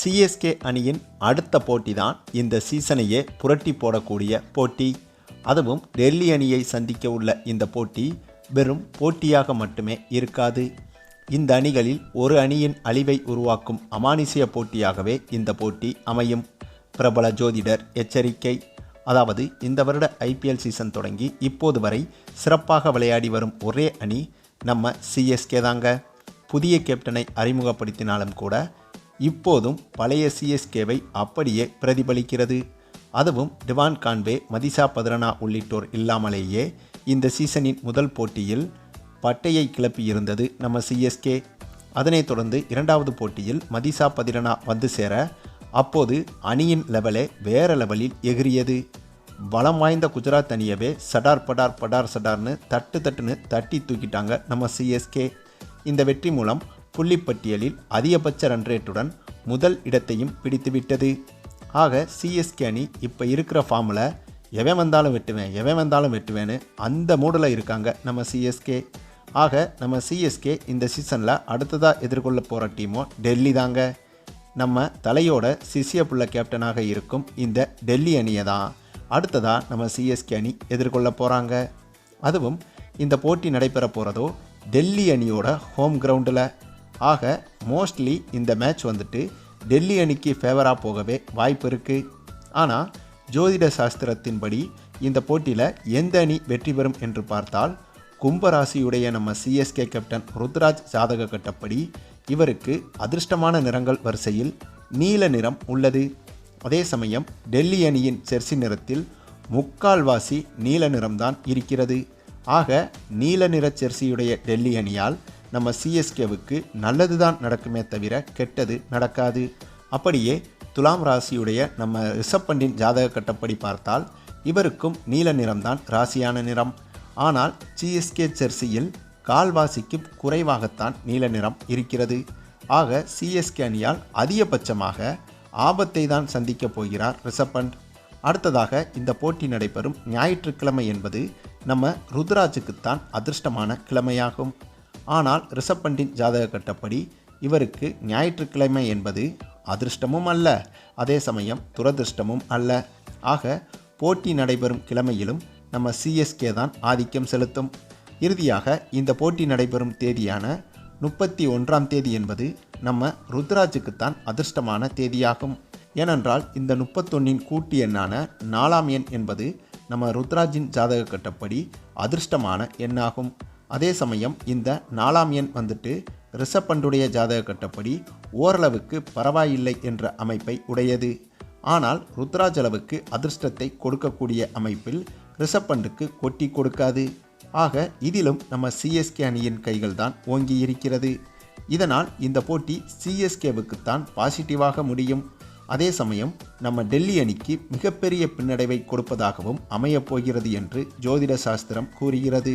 CSK அணியின் அடுத்த போட்டி தான் இந்த சீசனையே புரட்டி போடக்கூடிய போட்டி. அதுவும் டெல்லி அணியை சந்திக்க உள்ள இந்த போட்டி வெறும் போட்டியாக மட்டுமே இருக்காது. இந்த அணிகளில் ஒரு அணியின் அழிவை உருவாக்கும் அமானுஷ்ய போட்டியாகவே இந்த போட்டி அமையும். பிரபல ஜோதிடர் எச்சரிக்கை. அதாவது இந்த வருட ஐபிஎல் சீசன் தொடங்கி இப்போது வரை சிறப்பாக விளையாடி வரும் ஒரே அணி நம்ம சிஎஸ்கே தாங்க. புதிய கேப்டனை அறிமுகப்படுத்தினாலும் கூட இப்போதும் பழைய சிஎஸ்கேவை அப்படியே பிரதிபலிக்கிறது. அதுவும் டிவான் கான்வே மதிசா பத்ரனா உள்ளிட்டோர் இல்லாமலேயே இந்த சீசனின் முதல் போட்டியில் பட்டையை கிளப்பி இருந்தது நம்ம சிஎஸ்கே அதனைத் தொடர்ந்து இரண்டாவது போட்டியில் மதிசா பதிரனா வந்து சேர அப்போது அணியின் லெவலே வேற லெவலில் எகிரியது பலம் வாய்ந்த குஜராத் அணியவே சடார் படார் படார் சடார்னு தட்டு தட்டுன்னு தட்டி தூக்கிட்டாங்க நம்ம சிஎஸ்கே இந்த வெற்றி மூலம் புள்ளிப்பட்டியலில் அதிகபட்ச ரன் ரேட்டுடன் முதல் இடத்தையும் பிடித்துவிட்டது ஆக சிஎஸ்கே அணி இப்போ இருக்கிற ஃபார்மில் எவன் வந்தாலும் வெட்டுவேன் எவன் வந்தாலும் வெட்டுவேன்னு அந்த மூடில் இருக்காங்க நம்ம சிஎஸ்கே ஆக நம்ம சிஎஸ்கே இந்த சீசனில் அடுத்ததாக எதிர்கொள்ள போகிற டீமோ டெல்லி தாங்க. நம்ம தலையோட சிசிய புள்ள கேப்டனாக இருக்கும் இந்த டெல்லி அணியை தான் அடுத்ததாக நம்ம சிஎஸ்கே அணி எதிர்கொள்ள போகிறாங்க அதுவும் இந்த போட்டி நடைபெற போகிறதோ டெல்லி அணியோட ஹோம் கிரவுண்டில் ஆக மோஸ்ட்லி இந்த மேட்ச் வந்துட்டு டெல்லி அணிக்கு ஃபேவராக போகவே வாய்ப்பு இருக்குது ஆனால் ஜோதிட சாஸ்திரத்தின்படி இந்த போட்டியில் எந்த அணி வெற்றி பெறும் என்று பார்த்தால் கும்பராசியுடைய நம்ம சிஎஸ்கே கேப்டன் ருத்ராஜ் ஜாதக கட்டப்படி இவருக்கு அதிர்ஷ்டமான நிறங்கள் வரிசையில் நீல நிறம் உள்ளது. அதே சமயம் டெல்லி அணியின் ஜெர்சி நிறத்தில் முக்கால்வாசி நீல நிறம்தான் இருக்கிறது. ஆக நீல நிற செர்சியுடைய டெல்லி அணியால் நம்ம சிஎஸ்கேவுக்கு நல்லது தான் நடக்குமே தவிர கெட்டது நடக்காது. அப்படியே துலாம் ராசியுடைய நம்ம ரிஷப் பண்டின் ஜாதக கட்டப்படி பார்த்தால் இவருக்கும் நீல நிறம்தான் ராசியான நிறம். ஆனால் சிஎஸ்கே ஜெர்சியில் கால்வாசிக்கும் குறைவாகத்தான் நீல நிறம் இருக்கிறது. ஆக சிஎஸ்கே அணியால் அதிகபட்சமாக ஆபத்தை தான் சந்திக்கப் போகிறார் ரிஷப்பண்ட் அடுத்ததாக இந்த போட்டி நடைபெறும் ஞாயிற்றுக்கிழமை என்பது நம்ம ருத்ராஜுக்குத்தான் அதிர்ஷ்டமான கிழமையாகும். ஆனால் ரிஷப் பண்டின் ஜாதக கட்டப்படி இவருக்கு ஞாயிற்றுக்கிழமை என்பது அதிர்ஷ்டமும் அல்ல அதே சமயம் துரதிர்ஷ்டமும் அல்ல. ஆக போட்டி நடைபெறும் கிழமையிலும் நம்ம சிஎஸ்கே தான் ஆதிக்கம் செலுத்தும். இறுதியாக இந்த போட்டி நடைபெறும் தேதியான முப்பத்தி ஒன்றாம் தேதி என்பது நம்ம ருத்ராஜுக்குத்தான் அதிர்ஷ்டமான தேதியாகும். ஏனென்றால் இந்த முப்பத்தொன்னின் கூட்டு எண்ணான நாலாம் எண் என்பது நம்ம ருத்ராஜின் ஜாதக கட்டப்படி அதிர்ஷ்டமான எண்ணாகும். அதே சமயம் இந்த நாலாம் எண் வந்துட்டு ரிஷப்பண்டுடைய ஜாதக கட்டப்படி ஓரளவுக்கு பரவாயில்லை என்ற அமைப்பை உடையது. ஆனால் ருத்ராஜளவுக்கு அதிர்ஷ்டத்தை கொடுக்கக்கூடிய அமைப்பில் ரிஷப்பண்டுக்கு கொட்டி கொடுக்காது. ஆக இதிலும் நம்ம சிஎஸ்கே அணியின் கைகள் தான் ஓங்கி இருக்கிறது. இதனால் இந்த போட்டி சிஎஸ்கேவுக்குத்தான் பாசிட்டிவாக முடியும். அதே சமயம் நம்ம டெல்லி அணிக்கு மிகப்பெரிய பின்னடைவை கொடுப்பதாகவும் அமையப் போகிறது என்று ஜோதிட சாஸ்திரம் கூறுகிறது.